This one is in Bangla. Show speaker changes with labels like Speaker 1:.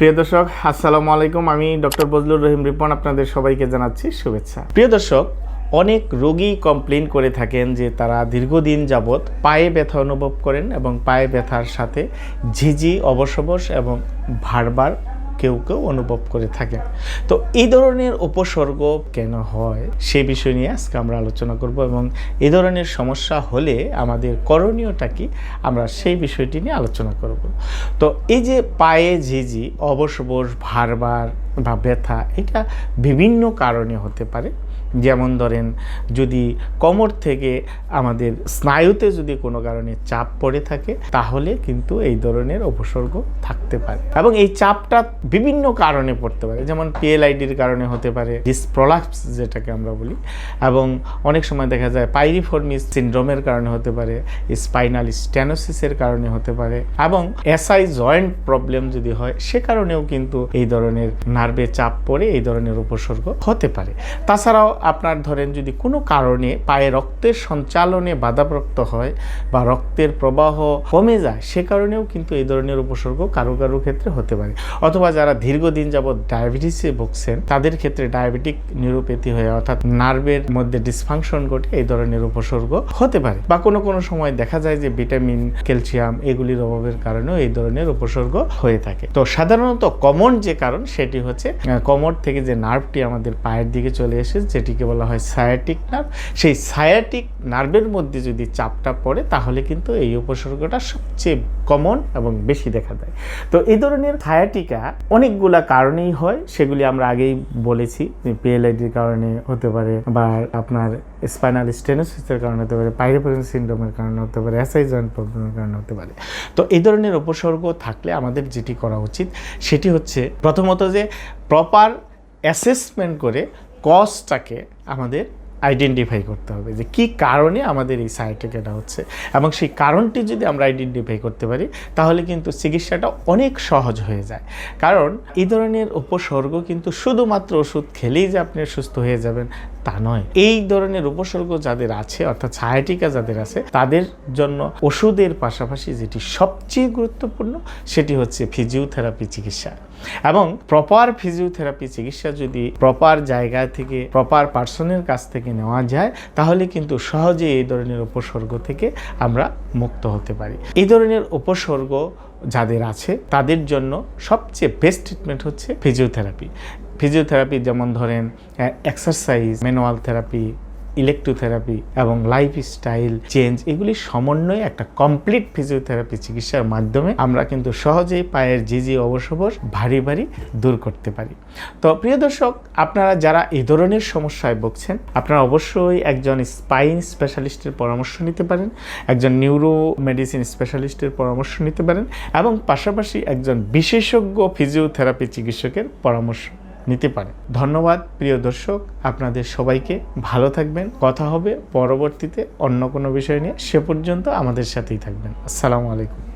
Speaker 1: প্রিয় দর্শক, আসসালামু আলাইকুম। আমি ডক্টর বজলুর রহিম রিপন, আপনাদের সবাইকে জানাচ্ছি শুভেচ্ছা। প্রিয় দর্শক, অনেক রোগী কমপ্লেন করে থাকেন যে তারা দীর্ঘদিন যাবৎ পায়ে ব্যথা অনুভব করেন এবং পায়ে ব্যথার সাথে ঝিঝি অবসবস এবং ভারবার কেউ কেউ অনুভব করে থাকেন। তো এই ধরনের উপসর্গ কেন হয়? সে বিষয় নিয়ে আজকে আমরা আলোচনা করব এবং এই ধরনের সমস্যা হলে আমাদের করণীয়টা কি? আমরা সেই বিষয়টি নিয়ে আলোচনা করব। তো এই যে পায়ে ঝিঝি অবসবস ভারবার বা ব্যথা এটা বিভিন্ন কারণে হতে পারে। যেমন ধরেন, যদি কোমর থেকে আমাদের স্নায়ুতে যদি কোনো কারণে চাপ পড়ে থাকে, তাহলে কিন্তু এই ধরনের উপসর্গ থাকতে পারে। এবং এই চাপটা বিভিন্ন কারণে পড়তে পারে। যেমন পিএলআইডির কারণে হতে পারে ডিসপ্রলাপস যেটাকে আমরা বলি। এবং অনেক সময় দেখা যায় পাইরিফর্মিস সিন্ড্রোমের কারণে হতে পারে স্পাইনাল স্ট্যানোসিসের কারণে হতে পারে। এবং এসআই জয়েন্ট প্রবলেম যদি হয়, সে কারণেও কিন্তু এই ধরনের নার্ভে চাপ পড়ে এই ধরনের উপসর্গ হতে পারে। তাছাড়াও আপনার ধরেন যদি কোনো কারণে পায়ে রক্তের সঞ্চালনে বাধাপ্রাপ্ত হয় বা রক্তের প্রবাহ কমে যায়, সে কারণেও কিন্তু এই ধরনের উপসর্গ কারও কারও ক্ষেত্রে হতে পারে। অথবা যারা দীর্ঘদিন যাবৎ ডায়াবেটিসে ভুগছেন, তাদের ক্ষেত্রে ডায়াবেটিক নিউরোপ্যাথি হয়ে অর্থাৎ নার্ভের মধ্যে ডিসফাংশন ঘটে এই ধরনের উপসর্গ হতে পারে। বা কোনো কোনো সময় দেখা যায় যে ভিটামিন, ক্যালসিয়াম এগুলির অভাবের কারণেও এই ধরনের উপসর্গ হয়ে থাকে। তো সাধারণত কমন যে কারণ সেটি হচ্ছে আহ, কোমর থেকে যে নার্ভটি আমাদের পায়ের দিকে চলে এসে যেটিকে বলা হয় সায়াটিক নার্ভ সেই সায়াটিক নার্ভের মধ্যে যদি চাপটা পড়ে তাহলে কিন্তু এই উপসর্গটা সবচেয়ে কমন এবং বেশি দেখা দেয়। তো এই ধরনের সায়াটিকা অনেকগুলা কারণেই হয়। সেগুলি আমরা আগেই বলেছি পিএলআইডির কারণে হতে পারে বা আপনার স্পাইনাল স্টেনোসিসের কারণে হতে পারে পাইরিফোরেন সিন্ড্রোমের কারণে হতে পারে এসআই জয়েন্ট প্রবলেমের কারণে হতে পারে। তো এই ধরনের উপসর্গ থাকলে আমাদের যেটি করা উচিত সেটি হচ্ছে প্রথমত যে প্রপার অ্যাসেসমেন্ট করে কজটাকে আমাদের আইডেন্টিফাই করতে হবে যে কি কারণে আমাদের এই সাইটিকাটা হচ্ছে। এবং সেই কারণটি যদি আমরা আইডেন্টিফাই করতে পারি, তাহলে কিন্তু চিকিৎসাটা অনেক সহজ হয়ে যায়। কারণ এই ধরনের উপসর্গ কিন্তু শুধুমাত্র ওষুধ খেলেই যে আপনি সুস্থ হয়ে যাবেন, তা নয়। এই ধরনের উপসর্গ যাদের আছে, অর্থাৎ ছায়াটিকা যাদের আছে, তাদের জন্য ওষুধের পাশাপাশি যেটি সবচেয়ে গুরুত্বপূর্ণ, সেটি হচ্ছে ফিজিওথেরাপি চিকিৎসা। এবং প্রপার ফিজিওথেরাপি চিকিৎসা যদি প্রপার জায়গা থেকে প্রপার পার্সনের কাছ থেকে নেওয়া যায়, তাহলে কিন্তু সহজে এই ধরনের উপসর্গ থেকে আমরা মুক্ত হতে পারি। এই ধরনের উপসর্গ যাদের আছে, তাদের জন্য সবচেয়ে বেস্ট ট্রিটমেন্ট হচ্ছে ফিজিওথেরাপি ফিজিওথেরাপি যেমন ধরেন এক্সারসাইজ ম্যানুয়াল থেরাপি ইলেকট্রোথেরাপি এবং লাইফ স্টাইল চেঞ্জ এগুলির সমন্বয়ে একটা কমপ্লিট ফিজিওথেরাপি চিকিৎসার মাধ্যমে আমরা কিন্তু সহজেই পায়ের জিজি অবসবস ভারী ভারী দূর করতে পারি। তো প্রিয় দর্শক, আপনারা যারা এই ধরনের সমস্যায় ভুগছেন, আপনারা অবশ্যই একজন স্পাইন স্পেশালিস্টের পরামর্শ নিতে পারেন, একজন নিউরো মেডিসিন স্পেশালিস্টের পরামর্শ নিতে পারেন এবং পাশাপাশি একজন বিশেষজ্ঞ ফিজিওথেরাপি চিকিৎসকের পরামর্শ নিতে পারে। ধন্যবাদ, প্রিয় দর্শক। আপনাদের সবাইকে ভালো থাকবেন। কথা হবে পরবর্তীতে অন্য কোনো বিষয় নিয়ে। সে পর্যন্ত আমাদের সাথেই থাকবেন। আসসালামু আলাইকুম।